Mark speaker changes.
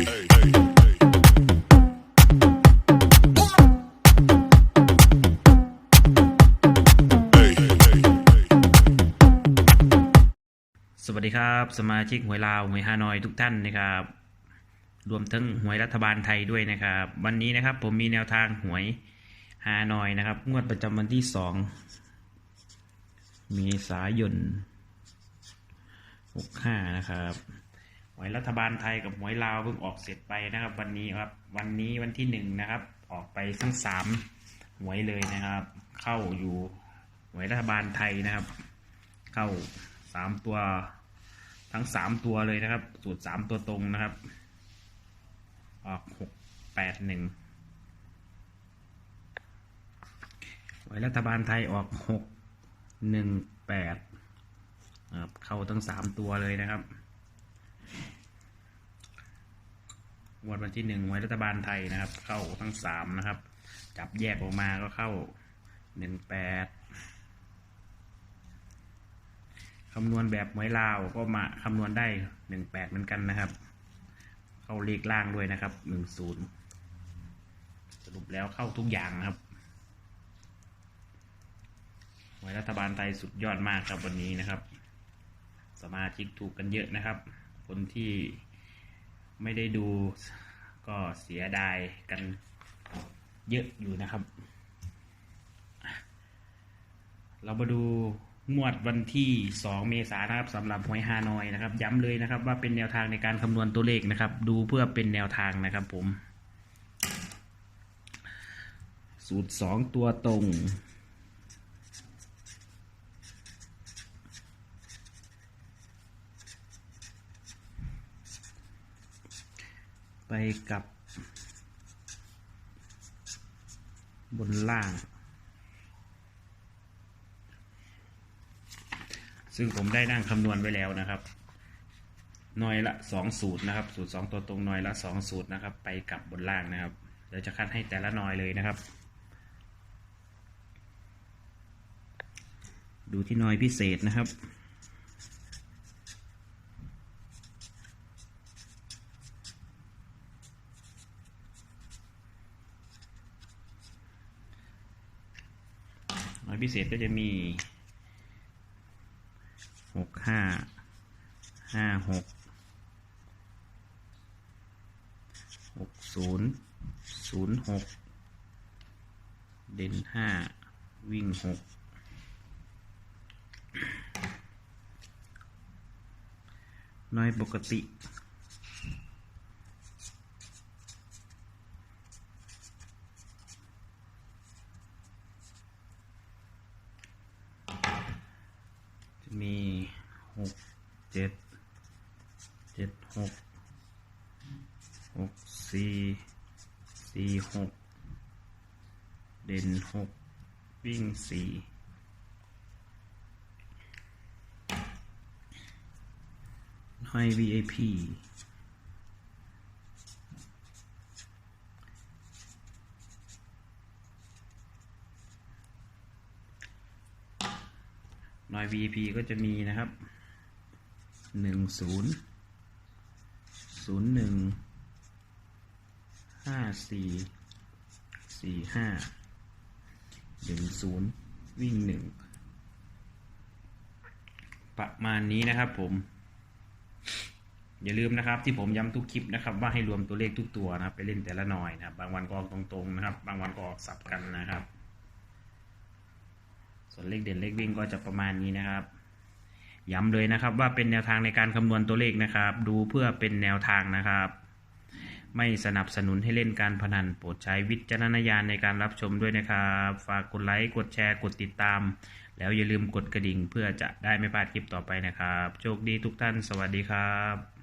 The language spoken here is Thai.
Speaker 1: สวัสดีครับสมาชิกหวยลาวหวยฮานอยทุกท่านนะครับ รวมทั้งหวยรัฐบาลไทยด้วยนะครับ วันนี้นะครับผมมีแนวทางหวยฮานอยนะครับ งวดประจำวันที่สองเมษายนหกห้านะครับ วยรัฐบาลไทยกับหวยลาวเพิ่งออกเสร็จไปนะครับ วันนี้ครับ วันนี้วันที่หนึ่งนะครับ ออกไปทั้งสามหวยเลยนะครับ เข้าอยู่หวยรัฐบาลไทยนะครับ เข้าสามตัว ทั้งสามตัวเลยนะครับ สูตรสามตัวตรงนะครับ ออกหกแปดหนึ่งไว้รัฐบาลไทยออกหกหนึ่งแปดเข้าทั้งสามตัวเลยนะครับ งวดวันที่หนึ่งไว้รัฐบาลไทยนะครับ เข้าทั้งสามนะครับ จับแยกออกมาก็เข้าหนึ่งแปดคำนวณแบบหวยลาวก็มาคำนวณได้หนึ่งแปดเหมือนกันนะครับ เข้าเลขล่างด้วยนะครับหนึ่งศูนย์สรุปแล้วเข้าทุกอย่างนะครับหวยรัฐบาลไทยสุดยอดมากครับวันนี้นะครับ สมาชิกถูกกันเยอะนะครับ คนที่ ไม่ได้ดูก็เสียดายกันเยอะอยู่นะครับ เรามาดูงวดวันที่ 2 เมษายนนะครับสำหรับหวยฮานอยนะครับ ย้ำเลยนะครับว่าเป็นแนวทางในการคำนวณตัวเลขนะครับ ดูเพื่อเป็นแนวทางนะครับผม สูตร 2 ตัวตรง ไปกับบนล่าง ซึ่งผมได้นั่งคำนวณไว้แล้วนะครับหน่อยละสองสูตรนะครับ สูตรสองตัวตรงหน่อยละสองสูตรนะครับ ไปกับบนล่างนะครับเดี๋ยวจะคัดให้แต่ละหน่อยเลยนะครับ ดูที่หน่อยพิเศษนะครับ หน่วย พิเศษก็จะมีหกห้าห้าหกหกศูนย์ศูนย์หกเด่นห้าวิ่งหกน้อยปกติ จะมีหก เจ็ดเจ็ดหกหกสี่สี่หกเด่นหกวิ่งสี่ให้ VIP หน่อย VIP ก็จะมีนะครับ หนึ่งศูนย์ศูนย์หนึ่งห้าสี่สี่ห้าหนึ่งศูนย์วิ่งหนึ่งประมาณนี้นะครับผม อย่าลืมนะครับ ที่ผมย้ำทุกคลิปนะครับ ว่าให้รวมตัวเลขทุกตัวนะครับ ไปเล่นแต่ละหน่อยนะครับ บางวันก็ออกตรงๆนะครับ บางวันก็ออกสับกันนะครับ ส่วนเลขเด่นเลขวิ่งก็จะประมาณนี้นะครับ ย้ำเลยนะครับว่าเป็นแนวทางในการคำนวณตัวเลขนะครับ ดูเพื่อเป็นแนวทางนะครับ ไม่สนับสนุนให้เล่นการพนันโปรดใช้วิจารณญาณในการรับชมด้วยนะครับ ฝากกดไลค์กดแชร์กดติดตาม แล้วอย่าลืมกดกระดิ่งเพื่อจะได้ไม่พลาดคลิปต่อไปนะครับ โชคดีทุกท่าน สวัสดีครับ